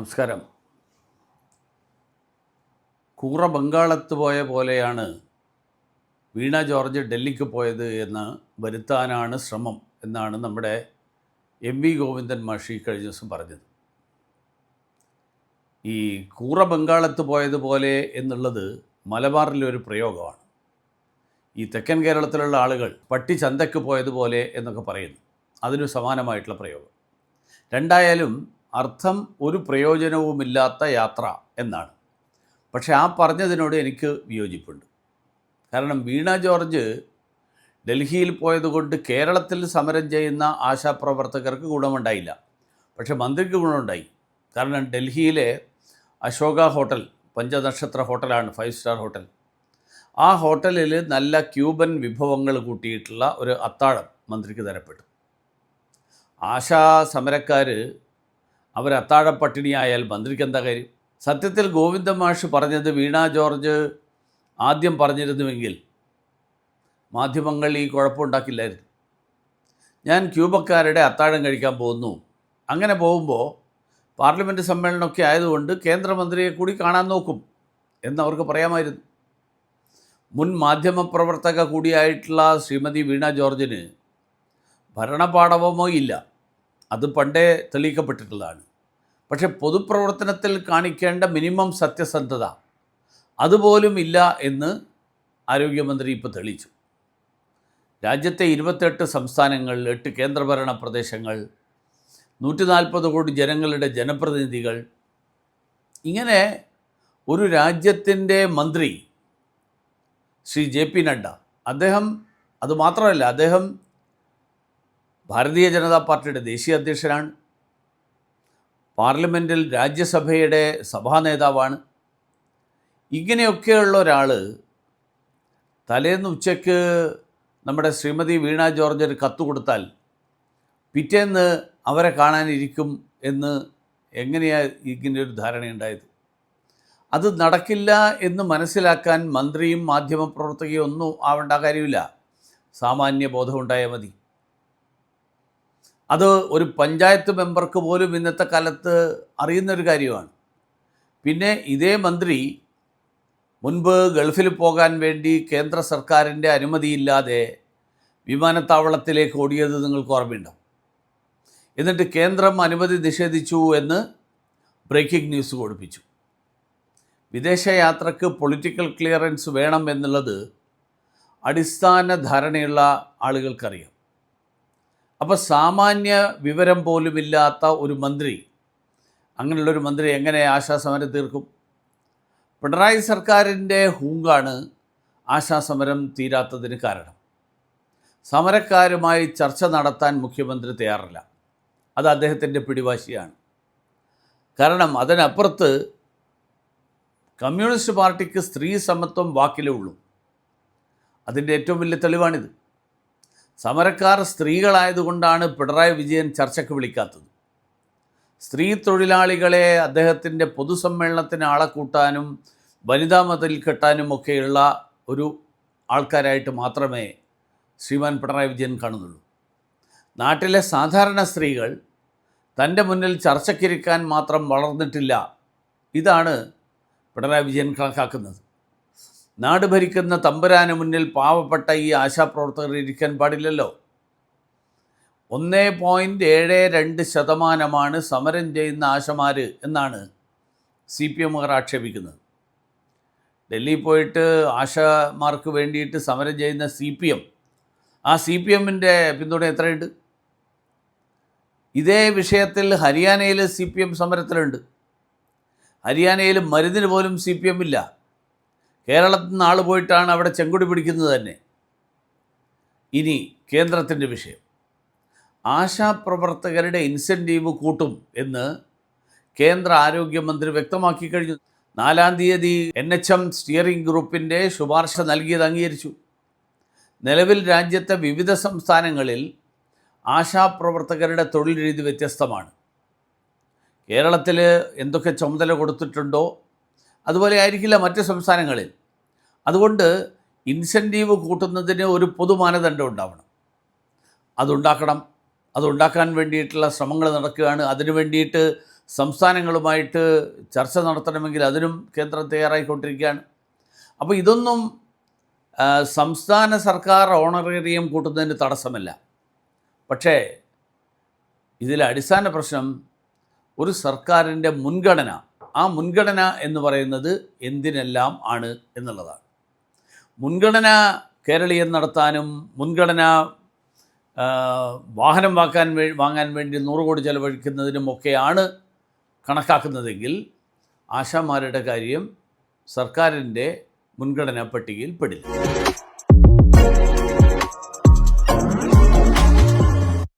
നമസ്കാരം. കൂറ ബംഗാളത്ത് പോയ പോലെയാണ് വീണ ജോർജ് ഡൽഹിക്ക് പോയത് എന്ന് വരുത്താനാണ് ശ്രമം എന്നാണ് നമ്മുടെ എം വി ഗോവിന്ദൻ മാഷി കഴിഞ്ഞ ദിവസം പറഞ്ഞത്. ഈ കൂറ ബംഗാളത്ത് പോയതുപോലെ എന്നുള്ളത് മലബാറിലെ ഒരു പ്രയോഗമാണ്. ഈ തെക്കൻ കേരളത്തിലുള്ള ആളുകൾ പട്ടി ചന്തയ്ക്ക് പോയതുപോലെ എന്നൊക്കെ പറയുന്നു. അതിനു സമാനമായിട്ടുള്ള പ്രയോഗം. രണ്ടായാലും അർത്ഥം ഒരു പ്രയോജനവുമില്ലാത്ത യാത്ര എന്നാണ്. പക്ഷേ ആ പറഞ്ഞതിനോട് എനിക്ക് വിയോജിപ്പുണ്ട്. കാരണം വീണ ജോർജ് ഡൽഹിയിൽ പോയതുകൊണ്ട് കേരളത്തിൽ സമരം ചെയ്യുന്ന ആശാപ്രവർത്തകർക്ക് ഗുണമുണ്ടായില്ല. പക്ഷേ മന്ത്രിക്ക് ഗുണമുണ്ടായി. കാരണം ഡൽഹിയിലെ അശോക ഹോട്ടൽ പഞ്ചനക്ഷത്ര ഹോട്ടലാണ് ഫൈവ് സ്റ്റാർ ഹോട്ടൽ. ആ ഹോട്ടലിൽ നല്ല ക്യൂബൻ വിഭവങ്ങൾ കൂട്ടിയിട്ടുള്ള ഒരു അത്താഴം മന്ത്രിക്ക് തരപ്പെട്ടു. ആശാ സമരക്കാർ അവർ അത്താഴ പട്ടിണിയായാൽ മന്ത്രിക്ക് എന്താ കാര്യം? സത്യത്തിൽ ഗോവിന്ദ മാഷ് പറഞ്ഞത് വീണ ജോർജ് ആദ്യം പറഞ്ഞിരുന്നുവെങ്കിൽ മാധ്യമങ്ങൾ ഈ കുഴപ്പമുണ്ടാക്കില്ലായിരുന്നു ഞാൻ ക്യൂബക്കാരുടെ അത്താഴം കഴിക്കാൻ പോകുന്നു. അങ്ങനെ പോകുമ്പോൾ പാർലമെന്റ് സമ്മേളനമൊക്കെ ആയതുകൊണ്ട് കേന്ദ്രമന്ത്രിയെ കൂടി കാണാൻ നോക്കും എന്നവർക്ക് പറയാമായിരുന്നു. മുൻ മാധ്യമപ്രവർത്തക കൂടിയായിട്ടുള്ള ശ്രീമതി വീണ ജോർജിന് ഭരണപാഠവമോ ഇല്ല. അത് പണ്ടേ തെളിയിക്കപ്പെട്ടിട്ടുള്ളതാണ്. പക്ഷേ പൊതുപ്രവർത്തനത്തിൽ കാണിക്കേണ്ട മിനിമം സത്യസന്ധത അതുപോലും ഇല്ല എന്ന് ആരോഗ്യമന്ത്രി ഇപ്പോൾ തെളിയിച്ചു. രാജ്യത്തെ ഇരുപത്തെട്ട് സംസ്ഥാനങ്ങൾ എട്ട് കേന്ദ്രഭരണ പ്രദേശങ്ങൾ നൂറ്റി നാൽപ്പത് കോടി ജനങ്ങളുടെ ജനപ്രതിനിധികൾ ഇങ്ങനെ ഒരു രാജ്യത്തിന്റെ മന്ത്രി ശ്രീ ജെ പി നഡ്ഡ അദ്ദേഹം അതുമാത്രമല്ല അദ്ദേഹം ഭാരതീയ ജനതാ പാർട്ടിയുടെ ദേശീയ അധ്യക്ഷനാണ്. പാർലമെന്റിൽ രാജ്യസഭയുടെ സഭാ നേതാവാണ്. ഇങ്ങനെയൊക്കെയുള്ള ഒരാൾ തലേന്ന് ഉച്ചയ്ക്ക് നമ്മുടെ ശ്രീമതി വീണ ജോർജ് ഒരു കത്ത് കൊടുത്താൽ പിറ്റേന്ന് അവരെ കാണാനിരിക്കും എന്ന് എങ്ങനെയാണ് ഇങ്ങനെയൊരു ധാരണയുണ്ടായത്? അത് നടക്കില്ല എന്ന് മനസ്സിലാക്കാൻ മന്ത്രിയും മാധ്യമപ്രവർത്തകയും ഒന്നും ആവേണ്ട കാര്യമില്ല. സാമാന്യ ബോധമുണ്ടായാൽ മതി. അത് ഒരു പഞ്ചായത്ത് മെമ്പർക്ക് പോലും ഇന്നത്തെ കാലത്ത് അറിയുന്നൊരു കാര്യമാണ്. പിന്നെ ഇതേ മന്ത്രി മുൻപ് ഗൾഫിൽ പോകാൻ വേണ്ടി കേന്ദ്ര സർക്കാരിന്റെ അനുമതിയില്ലാതെ വിമാനത്താവളത്തിലേക്ക് ഓടിയത് നിങ്ങൾക്ക് ഓർമ്മയുണ്ടാവും എന്നിട്ട് കേന്ദ്രം അനുമതി നിഷേധിച്ചു എന്ന് ബ്രേക്കിംഗ് ന്യൂസ് കൊടുപ്പിച്ചു. വിദേശയാത്രക്ക് പൊളിറ്റിക്കൽ ക്ലിയറൻസ് വേണം എന്നുള്ളത് അടിസ്ഥാന ധാരണയുള്ള ആളുകൾക്കറിയാം. അപ്പോൾ സാമാന്യ വിവരം പോലുമില്ലാത്ത ഒരു മന്ത്രി അങ്ങനെയുള്ളൊരു മന്ത്രി എങ്ങനെ ആശാസമരം തീർക്കും? പിണറായി സർക്കാരിന്റെ ഹൂങ്കാണ് ആശാസമരം തീരാത്തതിന് കാരണം. സമരക്കാരുമായി ചർച്ച നടത്താൻ മുഖ്യമന്ത്രി തയ്യാറല്ല. അത് അദ്ദേഹത്തിന്റെ പിടിവാശിയാണ്. കാരണം അതിനപ്പുറത്ത് കമ്മ്യൂണിസ്റ്റ് പാർട്ടിക്ക് സ്ത്രീ സമത്വം വാക്കിലേ ഉള്ളൂ. അതിന്റെ ഏറ്റവും വലിയ തെളിവാണിത്. സമരക്കാർ സ്ത്രീകളായതുകൊണ്ടാണ് പിണറായി വിജയൻ ചർച്ചയ്ക്ക് വിളിക്കാത്തത്. സ്ത്രീ തൊഴിലാളികളെ അദ്ദേഹത്തിന്റെ പൊതുസമ്മേളനത്തിന് ആളെ കൂട്ടാനും വനിതാ മതിൽ കെട്ടാനും ഒക്കെയുള്ള ഒരു ആൾക്കാരായിട്ട് മാത്രമേ ശ്രീമാൻ പിണറായി വിജയൻ കാണുന്നുള്ളൂ. നാട്ടിലെ സാധാരണ സ്ത്രീകൾ തന്റെ മുന്നിൽ ചർച്ചയ്ക്കിരിക്കാൻ മാത്രം വളർന്നിട്ടില്ല. ഇതാണ് പിണറായി വിജയൻ കണക്കാക്കുന്നത്. നാട് ഭരിക്കുന്ന തമ്പുരാന് മുന്നിൽ പാവപ്പെട്ട ഈ ആശാപ്രവർത്തകർ ഇരിക്കാൻ പാടില്ലല്ലോ. ഒന്നേ പോയിന്റ് ഏഴ് രണ്ട് ശതമാനമാണ് സമരം ചെയ്യുന്ന ആശമാർ എന്നാണ് സി പി എമ്മുകാർ ആക്ഷേപിക്കുന്നത്. ഡൽഹിയിൽ പോയിട്ട് ആശമാർക്ക് വേണ്ടിയിട്ട് സമരം ചെയ്യുന്ന സി പി എം. ആ സി പി എമ്മിന്റെ പിന്തുണ എത്രയുണ്ട്? ഇതേ വിഷയത്തിൽ ഹരിയാനയിൽ സി പി എം സമരത്തിലുണ്ട്. ഹരിയാനയിൽ മരുന്നിന് പോലും സി പി എം ഇല്ല. കേരളത്തിൽ നിന്ന് ആൾ പോയിട്ടാണ് അവിടെ ചെങ്കുടി പിടിക്കുന്നത് തന്നെ. ഇനി കേന്ദ്രത്തിന്റെ വിഷയം. ആശാപ്രവർത്തകരുടെ ഇൻസെന്റീവ് കൂട്ടും എന്ന് കേന്ദ്ര ആരോഗ്യമന്ത്രി വ്യക്തമാക്കി കഴിഞ്ഞു. നാലാം തീയതി എൻ എച്ച് എം സ്റ്റിയറിംഗ് ഗ്രൂപ്പിന്റെ ശുപാർശ നൽകിയത് അംഗീകരിച്ചു. നിലവിൽ രാജ്യത്തെ വിവിധ സംസ്ഥാനങ്ങളിൽ ആശാപ്രവർത്തകരുടെ തൊഴിൽ രീതി വ്യത്യസ്തമാണ്. കേരളത്തിൽ എന്തൊക്കെ ചുമതല കൊടുത്തിട്ടുണ്ടോ? അതുപോലെ ആയിരിക്കില്ല മറ്റ് സംസ്ഥാനങ്ങളിൽ. അതുകൊണ്ട് ഇൻസെന്റീവ് കൂട്ടുന്നതിന് ഒരു പൊതു മാനദണ്ഡം ഉണ്ടാവണം. അതുണ്ടാക്കണം. അതുണ്ടാക്കാൻ വേണ്ടിയിട്ടുള്ള ശ്രമങ്ങൾ നടക്കുകയാണ്. അതിനു വേണ്ടിയിട്ട് സംസ്ഥാനങ്ങളുമായിട്ട് ചർച്ച നടത്തണമെങ്കിൽ അതിനും കേന്ദ്രം തയ്യാറായിക്കൊണ്ടിരിക്കുകയാണ്. അപ്പോൾ ഇതൊന്നും സംസ്ഥാന സർക്കാർ ഓണറേറിയം കൂട്ടുന്നതിന് തടസ്സമല്ല. പക്ഷേ ഇതിലെ അടിസ്ഥാന പ്രശ്നം ഒരു സർക്കാരിന്റെ മുൻഗണന. ആ മുൻഗണന എന്ന് പറയുന്നത് എന്തിനെല്ലാം ആണ് എന്നുള്ളതാണ്. മുൻഗണന കേരളീയൻ നടത്താനും മുൻഗണന വാഹനം വാക്കാൻ വേ വാങ്ങാൻ വേണ്ടി നൂറ് കോടി ചെലവഴിക്കുന്നതിനുമൊക്കെയാണ് കണക്കാക്കുന്നതെങ്കിൽ ആശാമാരുടെ കാര്യം സർക്കാരിന്റെ മുൻഗണനാ പട്ടികയിൽ പെടില്ല.